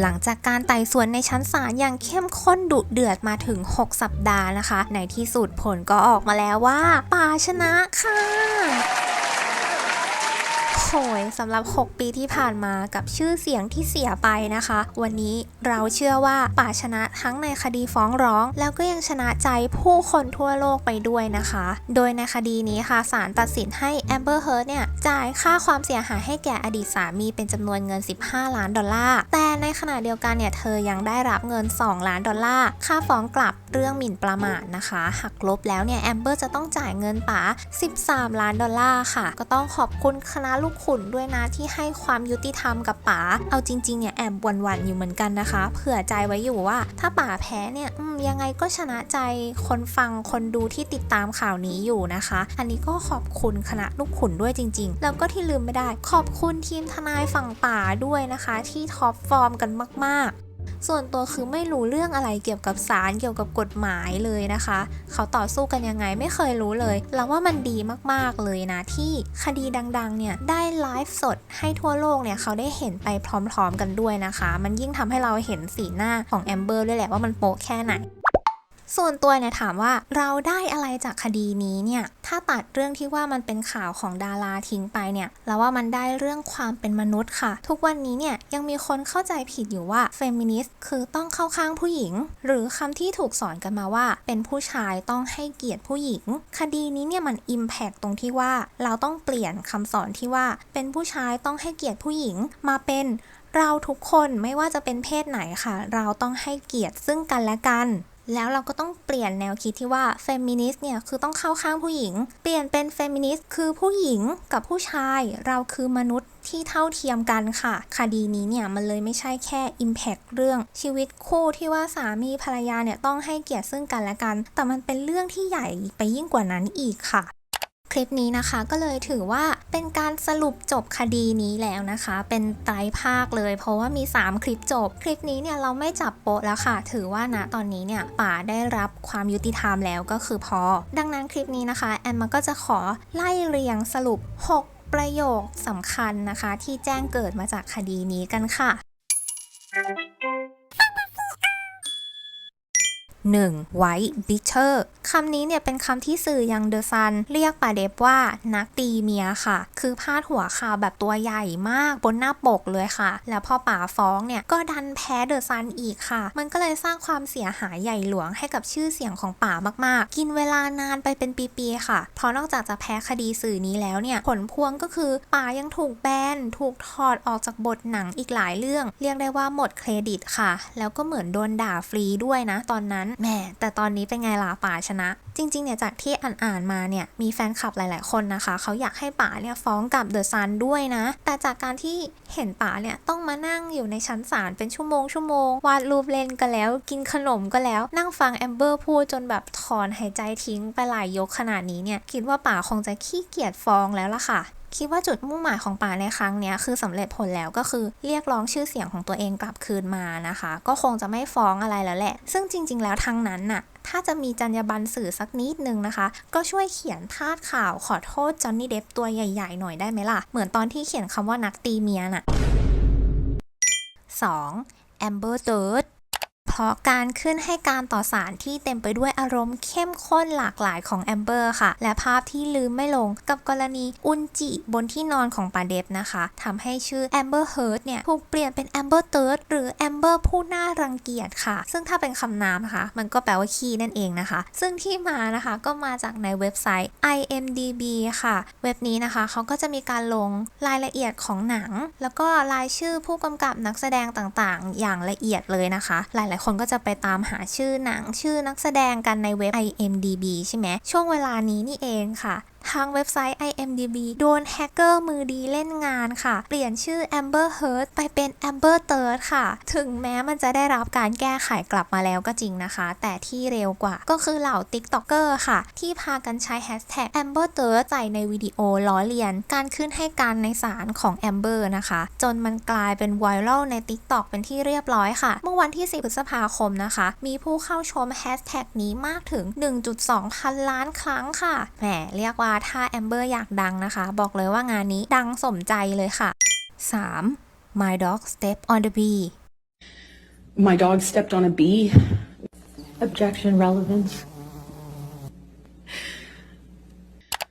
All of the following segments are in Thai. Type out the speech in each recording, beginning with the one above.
หลังจากการไต่สวนในชั้นศาลอย่างเข้มข้นดุเดือดมาถึง 6 สัปดาห์นะคะ ในที่สุดผลก็ออกมาแล้วว่าป่าชนะค่ะ โหยสำหรับ 6 ปีที่ผ่านมากับชื่อเสียงที่เสียไปนะคะ วันนี้เราเชื่อว่าป่าชนะทั้งในคดีฟ้องร้อง แล้วก็ยังชนะใจผู้คนทั่วโลกไปด้วยนะคะ โดยในคดีนี้ค่ะศาลตัดสินให้แอมเบอร์เฮิร์เนี่ยจ่ายค่าความเสียหายให้แก่อดีตสามีเป็นจำนวนเงิน 15 ล้านดอลลาร์ แต่ในขณะเดียวกันเนี่ยเธอยังได้รับเงิน 2 ล้านดอลลาร์ค่าฟ้องกลับเรื่องหมิ่นประมาทนะคะ หักลบแล้วเนี่ยแอมเบอร์จะต้องจ่ายเงินป๋า 13 ล้านดอลลาร์ค่ะ ก็ต้องขอบคุณคณะลูกขุนด้วยนะที่ให้ความยุติธรรมกับป๋า เอาจริงๆเนี่ยแอบหวันๆอยู่เหมือนกันนะคะ เผื่อใจไว้อยู่ว่า ถ้าป๋าแพ้เนี่ยยังไงก็ชนะใจคนฟังคนดูที่ติดตามข่าวนี้อยู่นะคะ อันนี้ก็ขอบคุณคณะลูกขุนด้วยจริง ๆ แล้วก็ที่ลืมไม่ได้ ขอบคุณทีมทนายฝั่งป่าด้วยนะคะ ที่ท็อปฟอร์มกันมาก ๆ ส่วนตัวคือไม่รู้เรื่องอะไรเกี่ยวกับสารเกี่ยวกับกฎหมายเลยนะคะ เขาต่อสู้กันยังไงไม่เคยรู้เลยเราว่ามันดีมากๆเลยนะที่คดีดังๆเนี่ยได้ไลฟ์สดให้ทั่วโลกเนี่ยเขาได้เห็นไปพร้อมๆกันด้วยนะคะ มันยิ่งทำให้เราเห็นสีหน้าของแอมเบอร์ด้วยแหละว่ามันโป๊ะแค่ไหน ส่วนตัวเนี่ยถามว่าเราได้อะไรจากคดีนี้เนี่ยถ้าตัดเรื่องที่ว่ามันเป็นข่าวของดาราทิ้งไปเนี่ยเราว่ามันได้เรื่องความเป็นมนุษย์ค่ะ ทุกวันนี้เนี่ยยังมีคนเข้าใจผิดอยู่ว่าเฟมินิสต์คือต้องเข้าข้างผู้หญิง หรือคำที่ถูกสอนกันมาว่า เป็นผู้ชายต้องให้เกียรติผู้หญิง คดีนี้เนี่ยมันอิมแพกตรงที่ว่าเราต้องเปลี่ยนคำสอนที่ว่า เป็นผู้ชายต้องให้เกียรติผู้หญิงมาเป็นเราทุกคนไม่ว่าจะเป็นเพศไหนค่ะ เราต้องให้เกียรติซึ่งกันและกัน แล้วเราก็ต้องเปลี่ยนแนวคิดที่ว่าเฟมินิสต์เนี่ยคือต้องเข้าข้างผู้หญิง เปลี่ยนเป็นเฟมินิสต์คือผู้หญิงกับผู้ชายเราคือมนุษย์ที่เท่าเทียมกันค่ะ คดีนี้เนี่ยมันเลยไม่ใช่แค่ Impact เรื่องชีวิตคู่ที่ว่าสามีภรรยาเนี่ยต้องให้เกียรติซึ่งกันและกัน แต่มันเป็นเรื่องที่ใหญ่ไปยิ่งกว่านั้นอีกค่ะ คลิปนี้นะคะก็เลยถือว่าเป็นการสรุปจบคดีนี้แล้วนะคะ เป็นไตรภาคเลย เพราะว่ามี 3 คลิปจบ คลิปนี้เนี่ยเราไม่จับโปะแล้วค่ะ ถือว่าณตอนนี้เนี่ยป่าได้รับความยุติธรรมแล้วก็คือพอ ดังนั้นคลิปนี้นะคะแอนมันก็จะขอไล่เรียงสรุป 6 ประโยคสำคัญนะคะ ที่แจ้งเกิดมาจากคดีนี้กันค่ะ 1. White Bitter คำนี้เนี่ยเป็นคำที่สื่อยังเดอะซันเรียกป่าเดฟว่านักตีเมียค่ะ คือพาดหัวข่าวแบบตัวใหญ่มากบนหน้าปกเลยค่ะ แล้วพอป่าฟ้องเนี่ยก็ดันแพ้เดอะซันอีกค่ะ มันก็เลยสร้างความเสียหายใหญ่หลวงให้กับชื่อเสียงของป่ามากๆ กินเวลานานไปเป็นปีๆค่ะ เพราะนอกจากจะแพ้คดีสื่อนี้แล้วเนี่ยผลพวงก็คือป่ายังถูกแบนถูกถอดออกจากบทหนังอีกหลายเรื่อง เรียกได้ว่าหมดเครดิตค่ะ แล้วก็เหมือนโดนด่าฟรีด้วยนะตอนนั้นแหมแต่ตอนนี้เป็นไงล่ะป่าชนะ จริง ๆ เนี่ยจากที่อ่านๆมาเนี่ยมีแฟนคลับหลาย ๆ คนนะคะ เขาอยากให้ป๋าเนี่ยฟ้องกับเดอะซันด้วยนะ แต่จากการที่เห็นป๋าเนี่ยต้องมานั่งอยู่ในชั้นศาลเป็นชั่วโมงชั่วโมงวาดรูปเล่นก็แล้วกินขนมก็แล้วนั่งฟังแอมเบอร์พูดจนแบบถอนหายใจทิ้งไปหลายยกขนาดนี้เนี่ยคิดว่าป๋าคงจะขี้เกียจฟ้องแล้วล่ะค่ะ คิดว่าจุดมุ่งหมายของป่าในครั้งนี้คือสำเร็จผลแล้วก็คือเรียกร้องชื่อเสียงของตัวเองกลับคืนมานะคะ ก็คงจะไม่ฟ้องอะไรแล้วแหละ ซึ่งจริง ๆ แล้วทางนั้นน่ะถ้าจะมีจรรยาบรรณสื่อสักนิดนึงนะคะ ก็ช่วยเขียนพาดข่าวขอโทษจอห์นนี่เดฟตัวใหญ่ ๆ หน่อยได้ไหมล่ะ เหมือนตอนที่เขียนคำว่านักตีเมียน่ะ 2. Amber Third เพราะการขึ้นให้การต่อสารที่เต็มไปด้วยอารมณ์เข้มข้นหลากหลายของแอมเบอร์ค่ะ และภาพที่ลืมไม่ลงกับกรณีอุนจิบนที่นอนของปาเดฟนะคะทำให้ชื่อแอมเบอร์เฮิร์ตเนี่ยถูกเปลี่ยนเป็นแอมเบอร์เติร์ดหรือแอมเบอร์ผู้น่ารังเกียจค่ะ ซึ่งถ้าเป็นคำนามนะคะ มันก็แปลว่าขี้นั่นเองนะคะ ซึ่งที่มานะคะก็มาจากในเว็บไซต์ IMDB ค่ะ เว็บนี้นะคะเขาก็จะมีการลงรายละเอียดของหนัง แล้วก็รายชื่อผู้กำกับนักแสดงต่างๆ อย่างละเอียดเลยนะคะ หลายๆคนนก็จะไปตามหาชื่อหนังชื่อนักแสดงกันในเว็บ IMDB ใช่ไหมช่วงเวลานี้นี่เองค่ะทางเว็บไซต์ IMDB โดนแฮกเกอร์มือดีเล่นงานค่ะ เปลี่ยนชื่อ Amber Heard ไปเป็น Amber Third ค่ะ ถึงแม้มันจะได้รับการแก้ไขกลับมาแล้วก็จริงนะคะ แต่ที่เร็วกว่าก็คือเหล่า TikToker ค่ะ ที่พากันใช้ Hashtag Amber Third ใส่ในวิดีโอล้อเลียน การขึ้นให้การในศาลของ Amber นะคะ จนมันกลายเป็นไวรัลใน TikTok เป็นที่เรียบร้อยค่ะ เมื่อวันที่ 10 พฤษภาคมนะคะ มีผู้เข้าชม Hashtag นี้มากถึง 1.2 พันล้านครั้งค่ะ แหม เรียกว่าถ้าแอมเบอร์อยากดังนะคะ บอกเลยว่างานนี้ดังสมใจเลยค่ะ 3. My dog stepped on the bee My dog stepped on a bee. Objection relevance.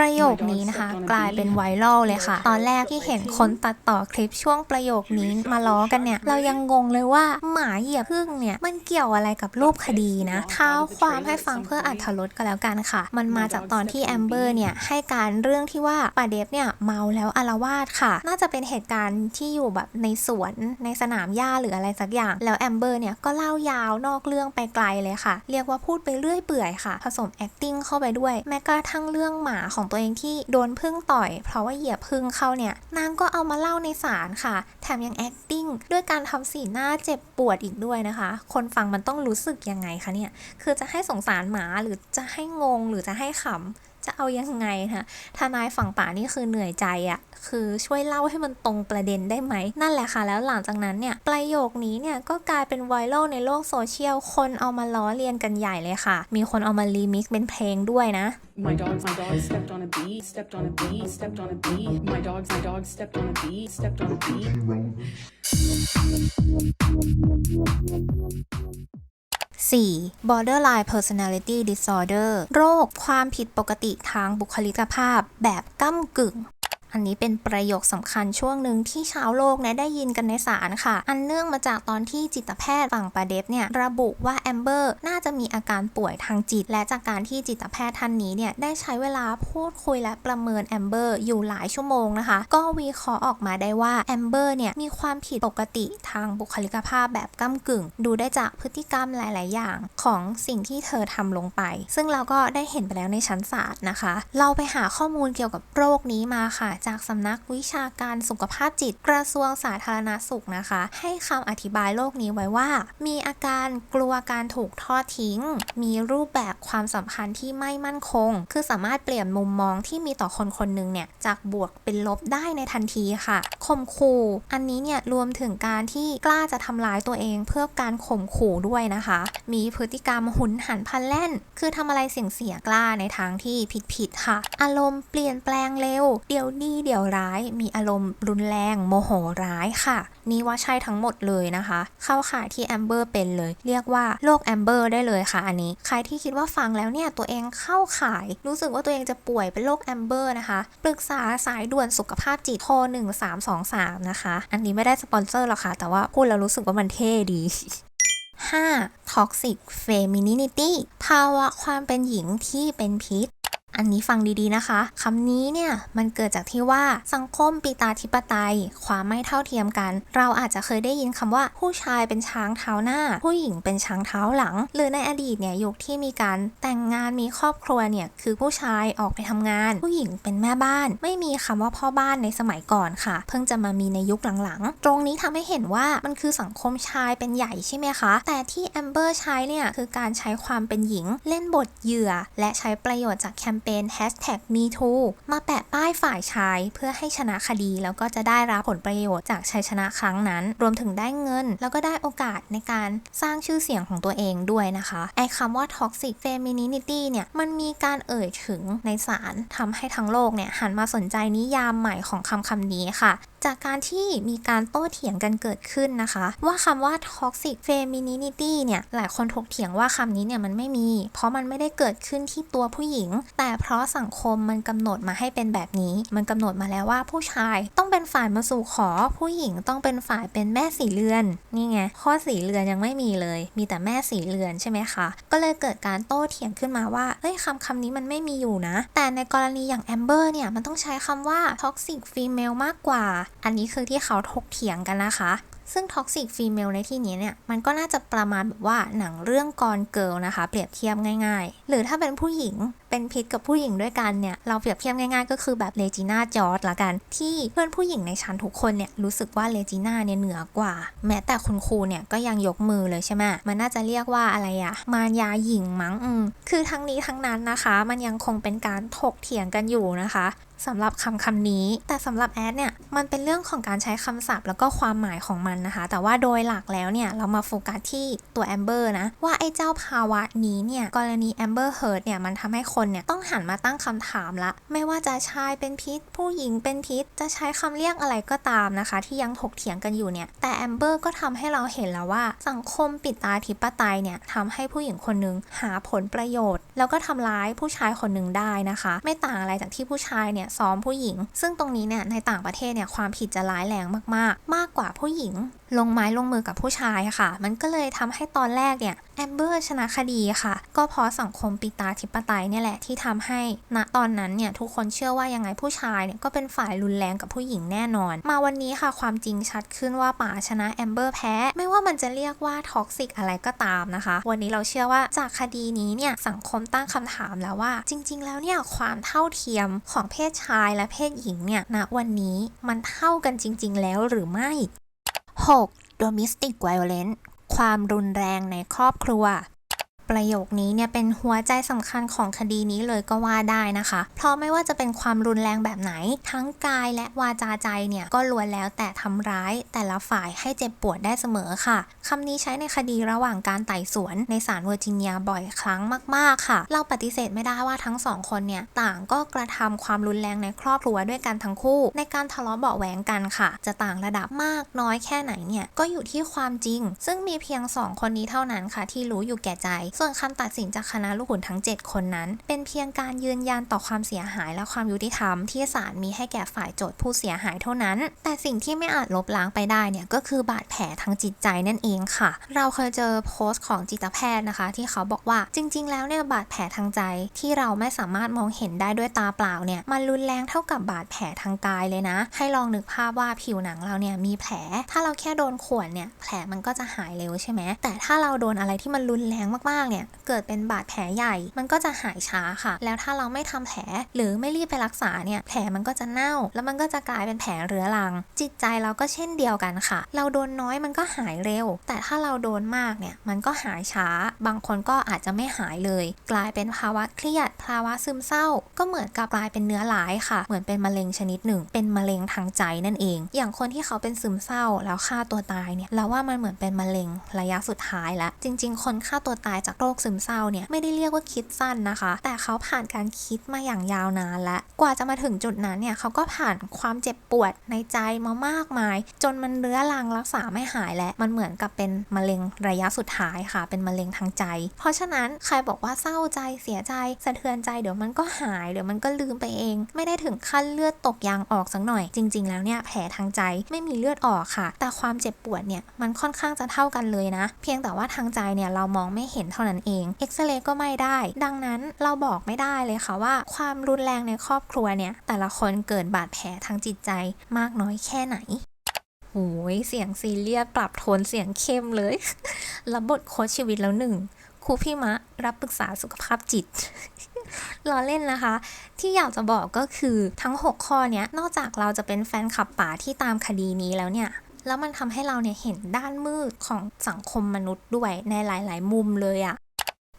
ประโยคนี้นะคะ กลายเป็นไวรัลเลยค่ะ ตอนแรกที่เห็นคนตัดต่อคลิปช่วงประโยคนี้มาล้อกันเนี่ย เรายังงงเลยว่าหมาเหยียบพึ่งเนี่ย มันเกี่ยวอะไรกับรูปคดีนะเท้าความให้ฟังเพื่ออัธรสก็แล้วกันค่ะ มันมาจากตอนที่แอมเบอร์เนี่ยให้การเรื่องที่ว่าป่าเดฟเนี่ยเมาแล้วอารวาสค่ะ น่าจะเป็นเหตุการณ์ที่อยู่แบบในสวนในสนามหญ้าหรืออะไรสักอย่าง แล้วแอมเบอร์เนี่ยก็เล่ายาวนอกเรื่องไปไกลเลยค่ะ เรียกว่าพูดไปเรื่อยเปื่อยค่ะ ผสม acting เข้าไปด้วย แม้กระทั่งเรื่องหมาของตัวเองที่โดนพึ่งต่อย เพราะว่าเหยียบพึ่งเข้าเนี่ยนางก็เอามาเล่าในศาลค่ะ แถมยัง acting ด้วยการทำสีหน้าเจ็บปวดอีกด้วยนะคะ คนฟังมันต้องรู้สึกยังไงคะเนี่ย คือจะให้สงสารหมาหรือจะให้งงหรือจะให้ขำ จะเอายังไงคะทนายฝั่งป่านี่คือเหนื่อยใจอะคือช่วยเล่าให้มันตรงประเด็นได้ไหม นั่นแหละค่ะ แล้วหลังจากนั้นเนี่ย ประโยคนี้เนี่ย ก็กลายเป็นไวรัลในโลกโซเชียล คนเอามาล้อเลียนกันใหญ่เลยค่ะ มีคนเอามารีมิกซ์เป็นเพลงด้วยนะ My dog, my dog stepped on a bee, stepped on a bee, stepped on a bee. My dog, my dog stepped on a bee, stepped on a bee. 4. borderline personality disorder โรคความผิดปกติทางบุคลิกภาพแบบก้ำกึ่ง อันนี้เป็นประโยคสำคัญช่วงหนึ่งที่ชาวโลกนี่ยได้ยินกันในศาลค่ะ อันเนื่องมาจากตอนที่จิตแพทย์ฝั่งประเดฟเนี่ยระบุว่าแอมเบอร์น่าจะมีอาการป่วยทางจิต และจากการที่จิตแพทย์ท่านนี้เนี่ยได้ใช้เวลาพูดคุยและประเมินแอมเบอร์อยู่หลายชั่วโมงนะคะ ก็วิเคราะห์ออกมาได้ว่าแอมเบอร์เนี่ยมีความผิดปกติทางบุคลิกภาพแบบก้ากึ่ง ดูได้จากพฤติกรรมหลาย ๆ อย่างของสิ่งที่เธอทำลงไป ซึ่งเราก็ได้เห็นไปแล้วในชั้นศาลนะคะ เราไปหาข้อมูลเกี่ยวกับโรคนี้มาค่ะจากสำนักวิชาการสุขภาพจิตกระทรวงสาธารณสุขนะคะ ให้คำอธิบายโรคนี้ไว้ว่า มีอาการกลัวการถูกทอดทิ้ง มีรูปแบบความสัมพันธ์ที่ไม่มั่นคง คือสามารถเปลี่ยนมุมมองที่มีต่อคนคนหนึ่งเนี่ยจากบวกเป็นลบได้ในทันทีค่ะข่มขู่อันนี้เนี่ยรวมถึงการที่กล้าจะทำร้ายตัวเองเพื่อการข่มขู่ด้วยนะคะ มีพฤติกรรมหุนหันพลันแล่น คือทำอะไรเสี่ยงเสียกล้าในทางที่ผิดๆค่ะ อารมณ์เปลี่ยนแปลงเร็ว เดี๋ยวดีเดี๋ยวร้าย มีอารมณ์รุนแรง โมโหร้ายค่ะ นี่ว่าใช่ทั้งหมดเลยนะคะ เข้าข่ายที่แอมเบอร์เป็นเลย เรียกว่าโรคแอมเบอร์ได้เลยค่ะ อันนี้ ใครที่คิดว่าฟังแล้วเนี่ยตัวเองเข้าข่าย รู้สึกว่าตัวเองจะป่วยเป็นโรคแอมเบอร์นะคะปรึกษาสายด่วนสุขภาพจิตโทร1323 นะคะ อันนี้ไม่ได้สปอนเซอร์หรอกค่ะ แต่ว่าพูดแล้วรู้สึกว่ามันเท่ดี 5. Toxic Femininity ภาวะความเป็นหญิงที่เป็นพิษ อันนี้ฟังดีๆนะคะคำนี้เนี่ยมันเกิดจากที่ว่าสังคมปีตาธิปไตย ความไม่เท่าเทียมกัน เราอาจจะเคยได้ยินคำว่า ผู้ชายเป็นช้างเท้าหน้า ผู้หญิงเป็นช้างเท้าหลัง หรือในอดีตเนี่ยยุคที่มีการแต่งงานมีครอบครัวเนี่ยคือผู้ชายออกไปทำงาน ผู้หญิงเป็นแม่บ้าน ไม่มีคำว่าพ่อบ้านในสมัยก่อนค่ะ เพิ่งจะมามีในยุคหลังๆ ตรงนี้ทำให้เห็นว่ามันคือสังคมชายเป็นใหญ่ใช่ไหมคะ แต่ที่แอมเบอร์ใช้เนี่ยคือการใช้ความเป็นหญิง เล่นบทเหยื่อ และใช้ประโยชน์จากแคมเปญ hashtag #MeToo มาแปะป้ายฝ่ายชายเพื่อให้ชนะคดี แล้วก็จะได้รับผลประโยชน์จากชัยชนะครั้งนั้น รวมถึงได้เงิน แล้วก็ได้โอกาสในการสร้างชื่อเสียงของตัวเองด้วยนะคะไอ้คำว่า toxic femininity เนี่ยมันมีการเอ่ยถึงในศาลทำให้ทั้งโลกเนี่ยหันมาสนใจนิยามใหม่ของคำคำนี้ค่ะจากการที่มีการโต้เถียงกันเกิดขึ้นนะคะ ว่าคำว่า toxic femininity เนี่ย หลายคนถกเถียงว่าคำนี้เนี่ยมันไม่มี เพราะมันไม่ได้เกิดขึ้นที่ตัวผู้หญิง แต่เพราะสังคมมันกำหนดมาให้เป็นแบบนี้ มันกำหนดมาแล้วว่าผู้ชายต้องเป็นฝ่ายมาสู่ขอ ผู้หญิงต้องเป็นฝ่ายเป็นแม่สีเรือน นี่ไง ข้อสีเรือนยังไม่มีเลย มีแต่แม่สีเรือนใช่ไหมคะ ก็เลยเกิดการโต้เถียงขึ้นมาว่า เฮ้ยคำคำนี้มันไม่มีอยู่นะ แต่ในกรณีอย่างแอมเบอร์เนี่ย มันต้องใช้คำว่า toxic female มากกว่า อันนี้คือที่เขาถกเถียงกันนะคะซึ่ง Toxic Female ในที่นี้เนี่ย มันก็น่าจะประมาณแบบว่าหนังเรื่องกอนเกิลนะคะ เปรียบเทียบง่ายๆ หรือถ้าเป็นผู้หญิงเป็นพิษกับผู้หญิงด้วยกันเนี่ยเราเปรียบเทียบง่ายๆ ก็คือแบบเลจิน่าจอร์ดละกัน ที่เพื่อนผู้หญิงในชั้นทุกคนเนี่ยรู้สึกว่าเลจิน่าเนี่ยเหนือกว่า แม้แต่คุณครูเนี่ยก็ยังยกมือเลยใช่ไหมมันน่าจะเรียกว่าอะไรอะมารยาหญิงมั้งอืมคือทั้งนี้ทั้งนั้นนะคะ มันยังคงเป็นการถกเถียงกันอยู่นะคะสำหรับคำคำนี้ แต่สำหรับแอดเนี่ย มันเป็นเรื่องของการใช้คำศัพท์แล้วก็ความหมายของมันนะคะ แต่ว่าโดยหลักแล้วเนี่ย เรามาโฟกัสที่ตัวแอมเบอร์นะ ว่าไอ้เจ้าภาวะนี้เนี่ย กรณีแอมเบอร์เฮิร์เนี่ย มันทำให้คนเนี่ยต้องหันมาตั้งคำถามละ ไม่ว่าจะชายเป็นพิษ ผู้หญิงเป็นพิษ จะใช้คำเรียกอะไรก็ตามนะคะ ที่ยังถกเถียงกันอยู่เนี่ย แต่แอมเบอร์ก็ทำให้เราเห็นแล้วว่า สังคมปิดตาธิปไตยเนี่ยทำให้ผู้หญิงคนหนึ่งหาผลประโยชน์ แล้วก็ทำร้ายผู้ชายคนหนึ่งได้นะคะ ไม่ต่างอะไรจากที่ผู้ชายเนี่ยซ้อมผู้หญิง ซึ่งตรงนี้เนี่ยในต่างประเทศเนี่ยความผิดจะร้ายแรงมากๆ มากกว่าผู้หญิง ลงไม้ลงมือกับผู้ชายค่ะ มันก็เลยทำให้ตอนแรกเนี่ยแอมเบอร์ชนะคดีค่ะ ก็เพราะสังคมปิตาธิปไตยเนี่ยแหละที่ทำให้ณตอนนั้นเนี่ยทุกคนเชื่อว่ายังไงผู้ชายเนี่ยก็เป็นฝ่ายรุนแรงกับผู้หญิงแน่นอน มาวันนี้ค่ะความจริงชัดขึ้นว่าป่าชนะแอมเบอร์แพ้ ไม่ว่ามันจะเรียกว่าท็อกซิกอะไรก็ตามนะคะ วันนี้เราเชื่อว่าจากคดีนี้เนี่ยสังคมตั้งคำถามแล้วว่า จริง ๆ แล้วเนี่ยความเท่าเทียมของเพศชายและเพศหญิงเนี่ยณวันนี้มันเท่ากันจริง ๆ แล้วหรือไม่ 6. domestic violence ความรุนแรงในครอบครัว ประโยคนี้เนี่ยเป็นหัวใจสำคัญของคดีนี้เลยก็ว่าได้นะคะ เพราะไม่ว่าจะเป็นความรุนแรงแบบไหน ทั้งกายและวาจาใจเนี่ยก็ล้วนแล้วแต่ทำร้ายแต่ละฝ่ายให้เจ็บปวดได้เสมอค่ะคำนี้ใช้ในคดีระหว่างการไต่สวนในศาลเวอร์จิเนียบ่อยครั้งมาก ๆ ค่ะ เราปฏิเสธไม่ได้ว่าทั้งสองคนเนี่ยต่างก็กระทำความรุนแรงในครอบครัวด้วยกันทั้งคู่ ในการทะเลาะเบาะแหวงกันค่ะ จะต่างระดับมากน้อยแค่ไหนเนี่ยก็อยู่ที่ความจริง ซึ่งมีเพียงสองคนนี้เท่านั้นค่ะ ที่รู้อยู่แก่ใจส่วนคำตัดสินจากคณะลูกขุนทั้ง 7 คนนั้น เป็นเพียงการยืนยันต่อความเสียหายและความยุติธรรมที่ศาลมีให้แก่ฝ่ายโจทย์ผู้เสียหายเท่านั้น แต่สิ่งที่ไม่อาจลบล้างไปได้เนี่ยก็คือบาดแผลทางจิตใจนั่นเองค่ะ เราเคยเจอโพสต์ของจิตแพทย์นะคะ ที่เขาบอกว่าจริง ๆ แล้วเนี่ยบาดแผลทางใจที่เราไม่สามารถมองเห็นได้ด้วยตาเปล่าเนี่ยมันรุนแรงเท่ากับบาดแผลทางกายเลยนะ ให้ลองนึกภาพว่าผิวหนังเราเนี่ยมีแผล ถ้าเราแค่โดนข่วนเนี่ยแผลมันก็จะหายเร็วใช่ไหมแต่ถ้าเราโดนอะไรที่มันรุนแรงมากๆเนี่ยเกิดเป็นบาดแผลใหญ่ มันก็จะหายช้าค่ะ แล้วถ้าเราไม่ทำแผลหรือไม่รีบไปรักษาเนี่ยแผลมันก็จะเน่า แล้วมันก็จะกลายเป็นแผลเรื้อรัง จิตใจเราก็เช่นเดียวกันค่ะ เราโดนน้อยมันก็หายเร็ว แต่ถ้าเราโดนมากเนี่ยมันก็หายช้า บางคนก็อาจจะไม่หายเลย กลายเป็นภาวะเครียด ภาวะซึมเศร้า ก็เหมือนกับกลายเป็นเนื้อร้ายค่ะ เหมือนเป็นมะเร็งชนิดหนึ่ง เป็นมะเร็งทางใจนั่นเอง อย่างคนที่เขาเป็นซึมเศร้าแล้วฆ่าตัวตายเนี่ยเราว่ามันเหมือนเป็นมะเร็งระยะสุดท้ายแล้วจริง ๆ คนฆ่าตัวตายจากโรคซึมเศร้าเนี่ยไม่ได้เรียกว่าคิดสั้นนะคะ แต่เขาผ่านการคิดมาอย่างยาวนานและกว่าจะมาถึงจุดนั้นเนี่ยเขาก็ผ่านความเจ็บปวดในใจมามากมาย จนมันเรื้อรังรักษาไม่หายและมันเหมือนกับเป็นมะเร็งระยะสุดท้ายค่ะ เป็นมะเร็งทางใจ เพราะฉะนั้นใครบอกว่าเศร้าใจเสียใจสะเทือนใจเดี๋ยวมันก็หายเดี๋ยวมันก็ลืมไปเอง ไม่ได้ถึงขั้นเลือดตกยางออกสักหน่อย จริง ๆ แล้วเนี่ยแผลทางใจไม่มีเลือดออกค่ะ แต่ความเจ็บปวดเนี่ยมันค่อนข้างจะเท่ากันเลยนะ เพียงแต่ว่าทางใจเนี่ยเรามองไม่เห็นเท่านั้นเองเอ็กซเรย์ก็ไม่ได้ ดังนั้นเราบอกไม่ได้เลยค่ะว่า ความรุนแรงในครอบครัวเนี่ย แต่ละคนเกิดบาดแผลทางจิตใจมากน้อยแค่ไหนโอ้ยเสียงซีเรียสปรับโทนเสียงเข้มเลย รับบทโค้ชชีวิตแล้วหนึ่งครูพี่มะรับปรึกษาสุขภาพจิตล้อเล่นนะคะ ที่อยากจะบอกก็คือทั้ง 6 ข้อเนี้ยนอกจากเราจะเป็นแฟนคลับป่าที่ตามคดีนี้แล้วเนี่ย แล้วมันทำให้เราเนี่ยเห็นด้านมืดของสังคมมนุษย์ด้วยในหลาย ๆ มุมเลยอะ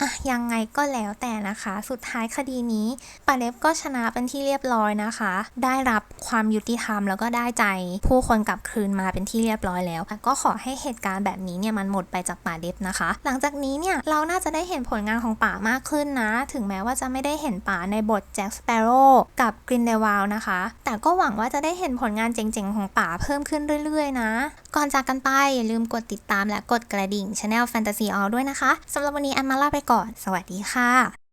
อะยังไงก็แล้วแต่นะคะ สุดท้ายคดีนี้ปาเล็บก็ชนะเป็นที่เรียบร้อยนะคะ ได้รับความยุติธรรมแล้วก็ได้ใจผู้คนกลับคืนมาเป็นที่เรียบร้อยแล้ว ก็ขอให้เหตุการณ์แบบนี้เนี่ยมันหมดไปจากป่าเล็บนะคะ หลังจากนี้เนี่ยเราน่าจะได้เห็นผลงานของป่ามากขึ้นนะ ถึงแม้ว่าจะไม่ได้เห็นป่าในบทแจ็คสเปโร่กับกรินเดวาลนะคะ แต่ก็หวังว่าจะได้เห็นผลงานเจ๋งๆของป่าเพิ่มขึ้นเรื่อยๆนะ ก่อนจากกันไปอย่าลืมกดติดตามและกดกระดิ่งช anel Fantasy All ด้วยนะคะสำหรับวันนี้แอมมาลาไปก่อน สวัสดีค่ะ